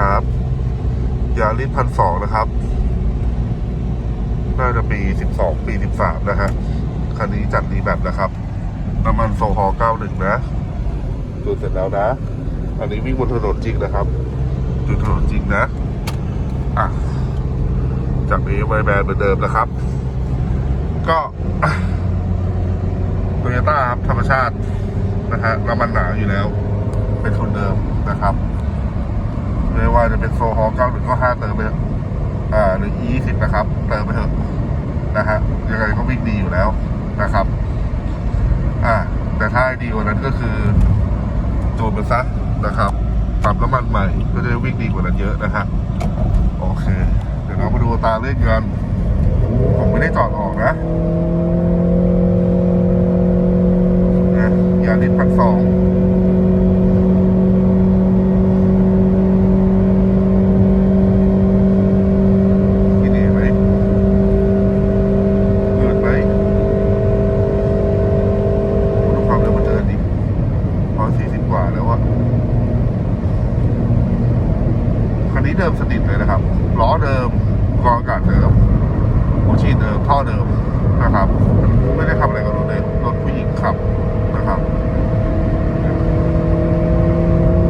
ครับยาริสพันสองนะครับ น่าจะปีสิบสองปีสิบสามนะฮะ คันนี้จัดรีแบบนะครับน้ำมันโซฮอล์91นะดูเสร็จแล้วนะ อันนี้วิ่งบนถนนจริงนะครับดูถนนจริงนะอะจากนี้ไวแบนเหมือนเดิมนะครับ ก็โตโยต้าครับธรรมชาตินะฮะน้ำมันหนาอยู่แล้ว เป็นทุนเดิมนะครับ ไม่ว่าจะเป็นโซฮอล์91ก็5เติมไปเถอะอ่าหรือ E20 นะครับ เติมไปเถอะนะฮะยังไงก็วิ่งดีอยู่แล้วนะครับ อ่า แต่ถ้าดีกว่านั้นก็คือจูนมันซะนะครับปรับน้ำมันใหม่ก็จะวิ่งดีกว่านั้นเยอะนะฮะโอเค เดี๋ยวเรามาดูตาเล่นกันผมไม่ได้จอดออกนะนะยาลิสพันสองที่นี่ไหมเกิดไหม ดูความเร็วมันเดินดิร้อยสี่สิบก ว่าแล้วอะคันนี้เดิมสนิทเลยนะครับล้อเดิมกองอากาศเดิมหัวฉีดเดิมท่อเดิมนะครับ ไม่ได้ทำอะไรกับรถเลย รถผู้หญิงขับนะครับ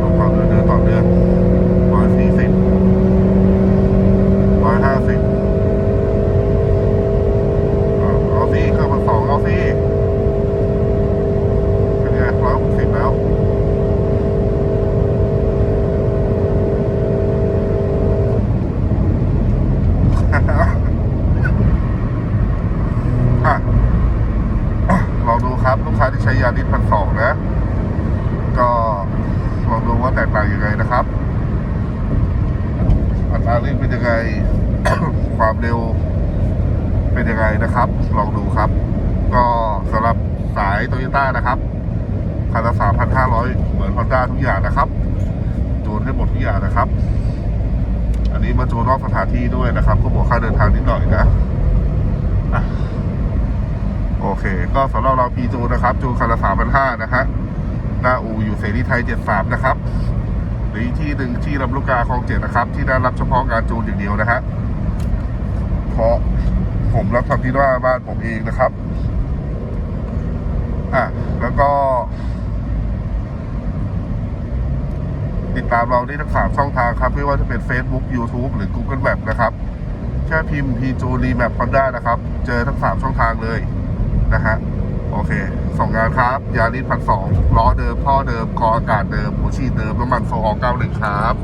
ดูความเร็วเดินต่อเนื่องร้อยสี่สิบร้อยห้าสิบเอาสิเครื่องมันสองเอาสิ เป็นไงร้อยหกสิบแล้ว อะอะ ลองดูครับ ลูกค้าที่ใช้ยาดิสพันสองนะ ก็ลองดูว่าแตกต่างยังไงนะครับอัตราเร่งเป็นยังไง ความเร็วเป็นยังไงนะครับ ลองดูครับ ก็สำหรับสายโตโยต้านะครับคันละสามพันห้าร้อยเหมือนฮอนด้าทุกอย่างนะครับจูนให้หมดทุกอย่างนะครับ อันนี้มาจูนนอกสถานที่ด้วยนะครับ ก็บวกค่าเดินทางนิดหน่อยนะอะ เค ก็สำหรับเราพีจูนะครับ จูคันละสามพันห้านะฮะหน้าอูอยู่เสรีไทยเจ็ดสามนะครับ หรือที่หนึ่งที่ลำลูกกาคลองเจ็ดนะครับ ที่ได้รับเฉพาะงานจูนอย่างเดียวนะฮะเพราะผมรับทำที่หน้าบ้านผมเองนะครับอะแล้วก็ ติดตามเราได้ทั้งสามช่องทางครับ ไม่ว่าจะเป็น Facebook YouTube หรือ Google Map นะครับ แค่พิมพ์ p จูรีแมปคอนด้านะครับ เจอทั้งสามช่องทางเลย นะฮะโอเค ส่งงานครับ ยาลิสพันสองล้อเดิม ท่อเดิมคออากาศเดิมหัวฉีดเดิมน้ำมันโซฮอล์91ครับ